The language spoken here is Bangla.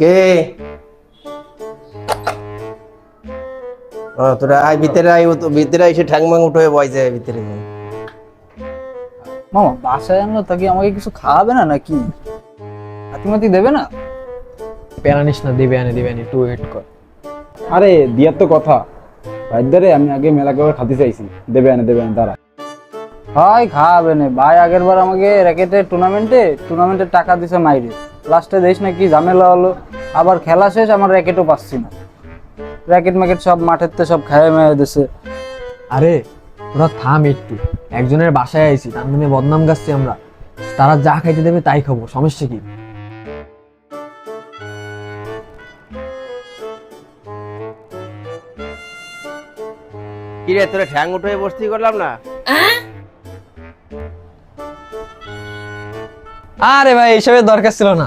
কে? ও তোরা আয় ভিতরে আয় ও তো ভিতরে এসে ঠ্যাং মাং উঠে ভিতরে। মামা বাসায় আনলো তা কি আমাকে কিছু খাওয়াবে না নাকি? হাতিমাতি দেবে না? প্যারানিস না দিবে আনে দিবে আনে একটু ওয়েট কর। আরে দিয়ার তো কথা। ভাইদারে আমি আগে মেলা করে খাতে চাইছি। দেবে আনে দেবে আনে তারা ভাই খাওয়াবে না। ভাই আগের বার আমাকে র্যাকেটের টুর্নামেন্টে টুর্নামেন্টের টাকা দিছে মাইরে। লাস্টে দেশ না কি ঝামেলা হলো। আবার খেলা শেষ আমার র্যাকেটও পাচ্ছি না। র্যাকেট ম্যাকেট সব মাঠের তে সব খাইয়ে মেয়ে দিছে। আরে তোরা থাম একটু। একজনের বাসায় আইছি তার নামে বদনাম গাচ্ছি আমরা। তারা যা খাইতে দেবে তাই খাব সমস্যা কি? কি রে তোরা ঠ্যাং উঠে বসতি করলাম না? আরে ভাই এইসবের দরকার ছিল না।